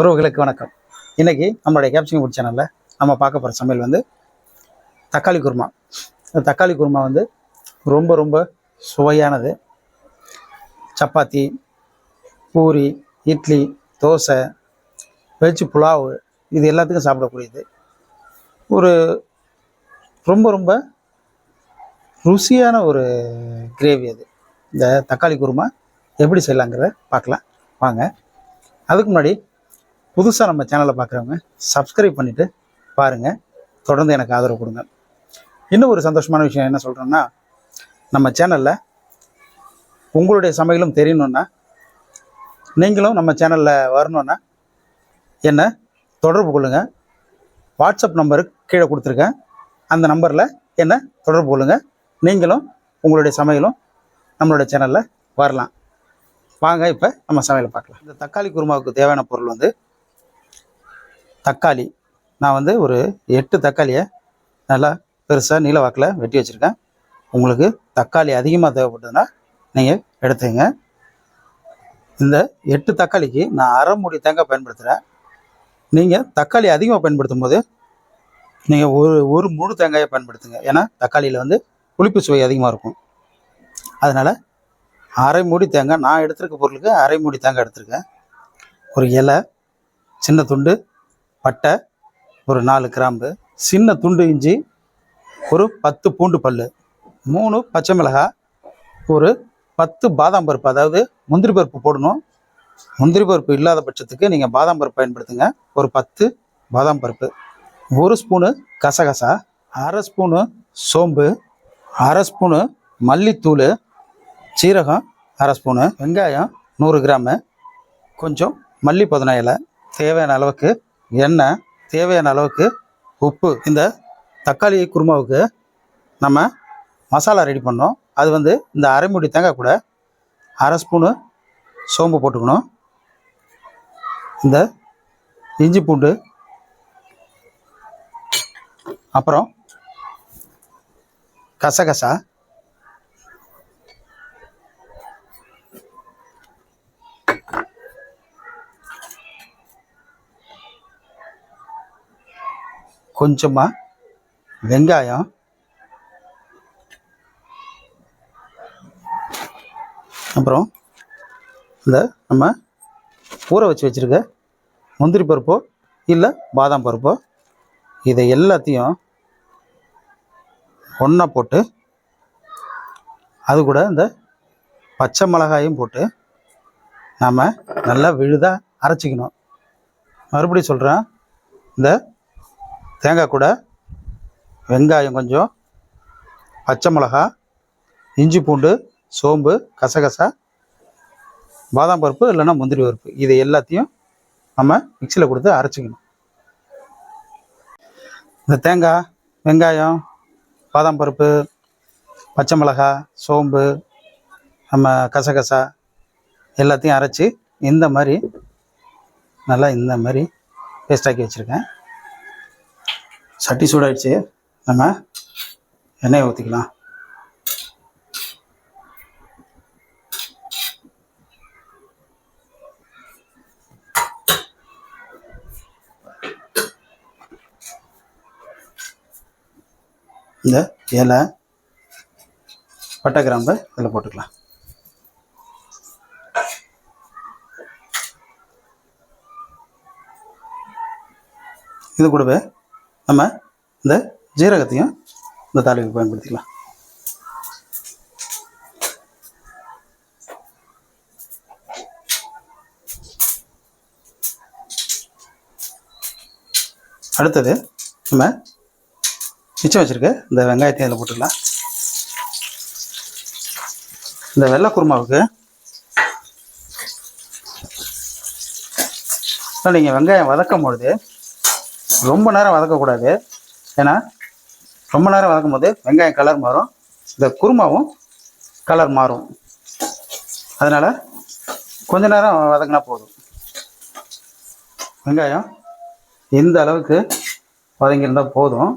உறவுகளுக்கு வணக்கம். இன்றைக்கி நம்மளுடைய கேப்சிங் ஃபுட் சேனலில் நம்ம பார்க்க போகிற சமையல் வந்து தக்காளி குருமா. இந்த தக்காளி குருமா வந்து ரொம்ப ரொம்ப சுவையானது. சப்பாத்தி பூரி இட்லி தோசை வெஜ் புலாவ் இது எல்லாத்துக்கும் சாப்பிடக்கூடியது. ஒரு ரொம்ப ரொம்ப ருசியான ஒரு கிரேவி அது. இந்த தக்காளி குருமா எப்படி செய்யலாங்கிறத பார்க்கலாம். வாங்க. அதுக்கு முன்னாடி புதுசாக நம்ம சேனலை பார்க்குறவங்க சப்ஸ்கிரைப் பண்ணிவிட்டு பாருங்கள் தொடர்ந்து எனக்கு ஆதரவு கொடுங்க. இன்னும் ஒரு சந்தோஷமான விஷயம் என்ன சொல்கிறோன்னா நம்ம சேனலில் உங்களுடைய சமையலும் தெரியணுன்னா நீங்களும் நம்ம சேனலில் வரணுன்னா என்னை தொடர்பு கொள்ளுங்கள் வாட்ஸ்அப் நம்பரு கீழே கொடுத்துருக்கேன். அந்த நம்பரில் என்னை தொடர்பு கொள்ளுங்கள் நீங்களும் உங்களுடைய சமையலும் நம்மளுடைய சேனலில் வரலாம். வாங்க இப்போ நம்ம சமையலை பார்க்கலாம். இந்த தக்காளி குருமாவுக்கு தேவையான பொருள் வந்து தக்காளி. நான் வந்து ஒரு எட்டு தக்காளியை நல்லா பெருசாக நீலவாக்கில் வெட்டி வச்சுருக்கேன். உங்களுக்கு தக்காளி அதிகமாக தேவைப்பட்டதுன்னா நீங்கள் எடுத்துங்க இந்த எட்டு தக்காளிக்கு நான் அரை மூடி தேங்காய் பயன்படுத்துகிறேன் நீங்கள் தக்காளி அதிகமாக பயன்படுத்தும் போது நீங்கள் ஒரு ஒரு முழு தேங்காயை பயன்படுத்துங்க. ஏன்னா தக்காளியில் வந்து புளிப்பு சுவை அதிகமாக இருக்கும். அதனால் அரை மூடி தேங்காய் நான் எடுத்திருக்க பொருளுக்கு அரை மூடி தேங்காய் எடுத்திருக்கேன். ஒரு இலை சின்ன துண்டு பட்டை ஒரு நாலு கிராம்பு சின்ன துண்டு இஞ்சி ஒரு பத்து பூண்டு பல் மூணு பச்சை மிளகாய் ஒரு பத்து பாதாம் பருப்பு. அதாவது முந்திரி பருப்பு போடணும். முந்திரி பருப்பு இல்லாத பட்சத்துக்கு நீங்கள் பாதாம் பருப்பு பயன்படுத்துங்க. ஒரு பத்து பாதாம் பருப்பு. ஒரு ஸ்பூனு கசகசா அரை ஸ்பூனு சோம்பு அரை ஸ்பூனு மல்லித்தூள் சீரகம் அரை ஸ்பூனு வெங்காயம் நூறு கிராமு கொஞ்சம் மல்லி புதினா இலை தேவையான அளவுக்கு எண்ணெய் தேவையான அளவுக்கு உப்பு இந்த தக்காளி குருமாவுக்கு நம்ம மசாலா ரெடி பண்ணோம். அது வந்து இந்த அரை மூடி தேங்காய் கூட அரை ஸ்பூனு சோம்பு போட்டுக்கணும். இந்த இஞ்சி பூண்டு அப்புறம் கசகசா கொஞ்சமாக வெங்காயம். அப்புறம் இந்த நம்ம ஊற வச்சு வச்சுருக்க முந்திரி பருப்போ இல்லை பாதாம் பருப்போ இதை எல்லாத்தையும் ஒன்றா போட்டு அது கூட இந்த பச்சை மிளகாயும் போட்டு நாம் நல்லா விழுதாக அரைச்சிக்கணும். மறுபடியும் சொல்கிறேன் இந்த தேங்காய் கூட வெங்காயம் கொஞ்சம் பச்சை மிளகா இஞ்சி பூண்டு சோம்பு கசகசா பாதாம் பருப்பு இல்லைன்னா முந்திரி பருப்பு. இதை எல்லாத்தையும் நம்ம மிக்சியில் கொடுத்து அரைச்சிக்கணும். இந்த தேங்காய் வெங்காயம் பாதாம் பருப்பு பச்சை மிளகா சோம்பு நம்ம கசகசா எல்லாத்தையும் அரைச்சி இந்த மாதிரி நல்லா இந்த மாதிரி பேஸ்டாக்கி வச்சுருக்கேன். சட்டி சூடாயிடுச்சு. நம்ம எண்ணெயை ஊற்றிக்கலாம் இந்த இலை பட்டை கிராம்பு இதில் போட்டுக்கலாம். இது கூடவே நம்ம இந்த ஜீரகத்தையும் இந்த தாளிக்கு பயன்படுத்திக்கலாம். அடுத்தது நம்ம மிச்சம் வச்சுருக்க இந்த வெங்காயத்தையும் அதில் போட்டுக்கலாம். இந்த வெள்ளை குருமாவுக்கு நீங்கள் வெங்காயம் வதக்கும் பொழுது ரொம்ப நேரம் வதக்கக்கூடாது. ஏன்னா ரொம்ப நேரம் வதக்கும் போது வெங்காயம் கலர் மாறும். இந்த குருமாவும் கலர் மாறும். அதனால் கொஞ்ச நேரம் வதங்கினா போதும். வெங்காயம் இந்த அளவுக்கு வதங்கியிருந்தால் போதும்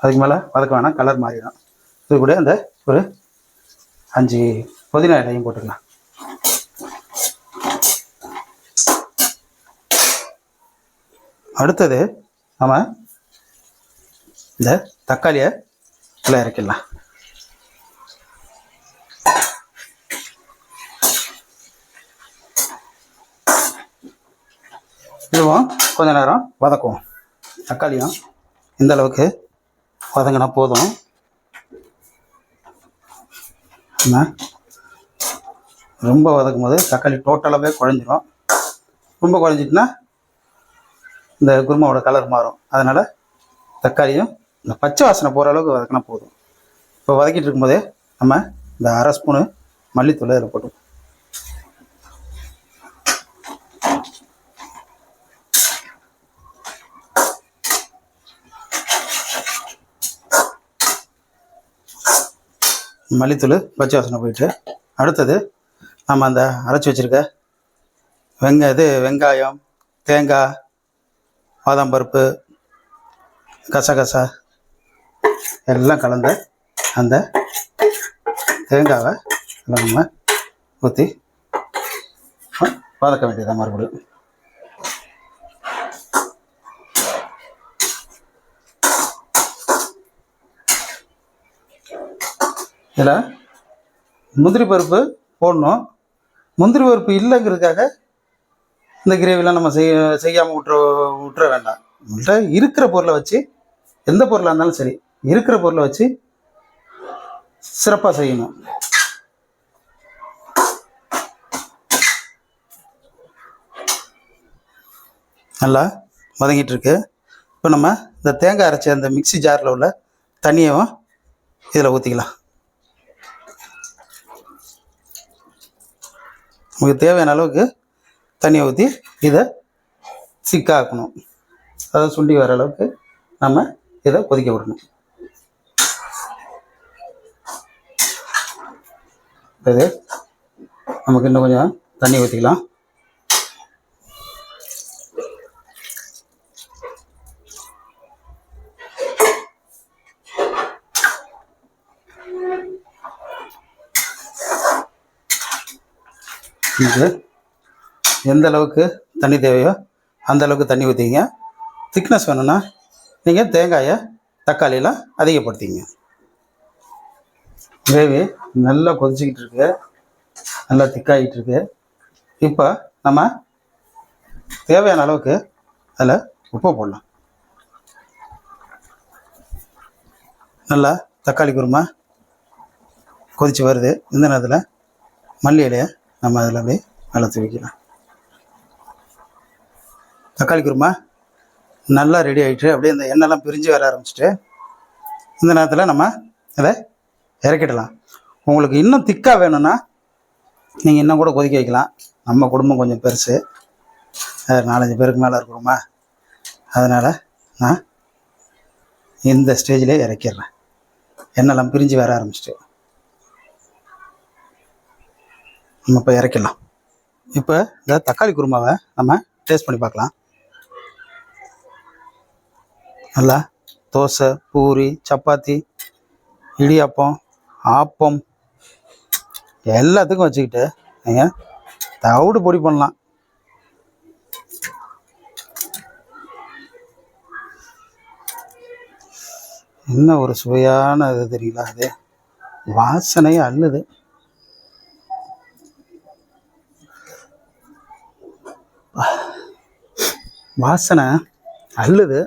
அதுக்கு மேலே வதக்க வேணாம் கலர் மாறிடும். இது கூட அந்த ஒரு அஞ்சு புதினா இலையும் போட்டுக்கலாம். அடுத்தது நம்ம இந்த தக்காளியை உள்ள இறக்கிடலாம். இதுவும் கொஞ்ச நேரம் வதக்குவோம். தக்காளியும் இந்த அளவுக்கு வதங்கினா போதும். நம்ம ரொம்ப வதக்கும் போது தக்காளி டோட்டலாகவே குழஞ்சிரும். ரொம்ப குழஞ்சிட்டுனா இந்த குருமாவோட கலர் மாறும். அதனால் தக்காளியும் இந்த பச்சை வாசனை போகிற அளவுக்கு வதக்கினா போதும். இப்போ வதக்கிட்டு இருக்கும்போதே நம்ம இந்த அரை ஸ்பூனு மல்லித்தூளை இதில் போட்டுவோம் மல்லித்தூள் பச்சை வாசனை போயிட்டு அடுத்தது நம்ம அந்த அரைச்சி வச்சுருக்க வெங்க இது வெங்காயம் தேங்காய் பாதாம் பருப்பு கசகசா எல்லாம் கலந்த அந்த தேங்காவை எல்லாம் நம்ம ஊற்றி வதக்க வேண்டியதான் மறுபடியும். இதில் முந்திரி பருப்பு போடணும். முந்திரி பருப்பு இல்லைங்கிறதுக்காக இந்த கிரேவிலாம் நம்ம செய்ய செய்யாமல் விட்டுற விட்டுற வேண்டாம். நம்மள்கிட்ட இருக்கிற பொருளை வச்சு எந்த பொருளாக இருந்தாலும் சரி இருக்கிற பொருளை வச்சு சிறப்பாக செய்யணும். நல்லா வதங்கிட்டு இருக்கு. இப்போ நம்ம இந்த தேங்காய் அரைச்ச அந்த மிக்ஸி ஜாரில் உள்ள தண்ணியவும் இதில் ஊற்றிக்கலாம் உங்களுக்கு தேவையான அளவுக்கு தண்ணியை ஊற்றி இதை சிக்காக்கணும் அதாவது சுண்டி வர அளவுக்கு நம்ம இதை கொதிக்க விடணும். இது நமக்கு இன்னும் கொஞ்சம் தண்ணி ஊற்றிக்கலாம் இது எந்த அளவுக்கு தண்ணி தேவையோ அந்த அளவுக்கு தண்ணி ஊற்றிங்க திக்னஸ் வேணும்னா நீங்கள் தேங்காயை தக்காளியெல்லாம் அதிகப்படுத்திங்க கிரேவி நல்லா கொதிச்சிக்கிட்டு இருக்கு. நல்லா திக்காகிட்டு இருக்கு. இப்போ நம்ம தேவையான அளவுக்கு அதில் உப்பு போடலாம். நல்லா தக்காளி குருமா கொதிச்சு வருது. இந்த நேரத்தில் மல்லி இலையை நம்ம அதில் அப்படியே வளர்த்து வைக்கலாம். தக்காளி குருமா நல்லா ரெடி ஆகிட்டு அப்படியே இந்த எண்ணெய்லாம் பிரிஞ்சு வர ஆரம்பிச்சிட்டு இந்த நேரத்தில் நம்ம அதை இறக்கிடலாம். உங்களுக்கு இன்னும் திக்காக வேணும்னா நீங்கள் இன்னும் கூட கொதிக்க வைக்கலாம். நம்ம குடும்பம் கொஞ்சம் பெருசு. நாலஞ்சு பேருக்கு மேலே இருக்கிறோமா? அதனால் நான் இந்த ஸ்டேஜிலே இறக்கிடுறேன். எண்ணெய்லாம் பிரிஞ்சு வர ஆரம்பிச்சிட்டு. நம்ம இப்போ இறக்கிடலாம். இப்போ இந்த தக்காளி குருமாவை நம்ம டேஸ்ட் பண்ணி பார்க்கலாம். நல்லா. தோசை பூரி சப்பாத்தி இடியாப்பம் ஆப்பம். எல்லாத்துக்கும் வச்சுக்கிட்டு நீங்கள் தவிடு பொடி பண்ணலாம். என்ன ஒரு சுவையான இது தெரியுங்களா அது வாசனை அல்லுது வாசனை அள்ளுது.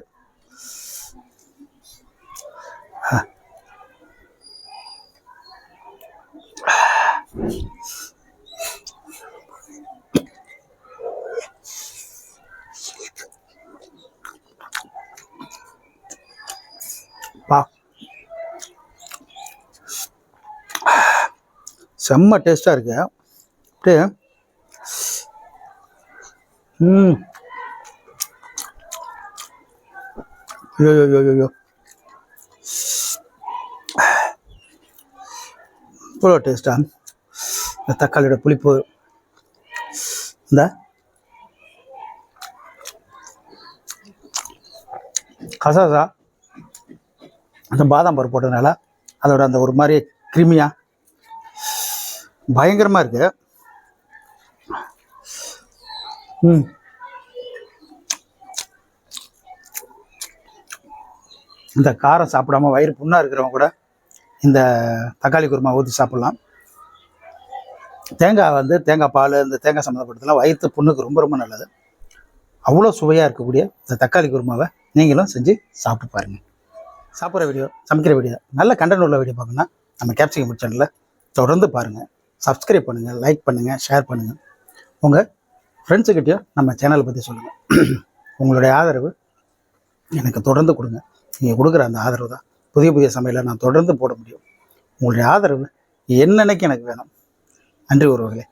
செம்ம டேஸ்ட்டாக இருக்கு. அப்படியே ம். ஐயோ இவ்வளோ டேஸ்டா. இந்த தக்காளியோட புளிப்பு. இந்த. கசாசா அந்த பாதாம் பருப்பு போட்டதுனால அதோட அந்த ஒரு மாதிரி கிருமியா பயங்கரமாக இருக்கு. ம். இந்த காரம் சாப்பிடாம வயிறு புண்ணாக இருக்கிறவங்க கூட இந்த தக்காளி குருமா ஊற்றி சாப்பிட்லாம். தேங்காய் வந்து தேங்காய் பால் இந்த தேங்காய் சம்மந்தப்பட்டதெல்லாம் வயிற்று புண்ணுக்கு ரொம்ப ரொம்ப நல்லது. அவ்வளோ சுவையாக இருக்கக்கூடிய இந்த தக்காளி குருமாவை நீங்களும் செஞ்சு சாப்பிட்டு பாருங்கள் சாப்பிட்ற வீடியோ சமைக்கிற வீடியோ நல்ல கண்டென்ட் உள்ள வீடியோ பார்க்கணும்னா நம்ம கேப்சிகம் சேனலில் தொடர்ந்து பாருங்கள் சப்ஸ்கிரைப் பண்ணுங்கள் லைக் பண்ணுங்கள் ஷேர் பண்ணுங்கள் உங்கள் ஃப்ரெண்ட்ஸுக்கிட்டையும் நம்ம சேனலை பற்றி சொல்லுங்கள் உங்களுடைய ஆதரவு எனக்கு தொடர்ந்து கொடுங்க. நீங்கள் கொடுக்குற அந்த ஆதரவு தான். புதிய புதிய சமையலை நான் தொடர்ந்து போட முடியும். உங்களுடைய ஆதரவு என்னன்னைக்கு எனக்கு வேணும்? நன்றி ஒருவர்களே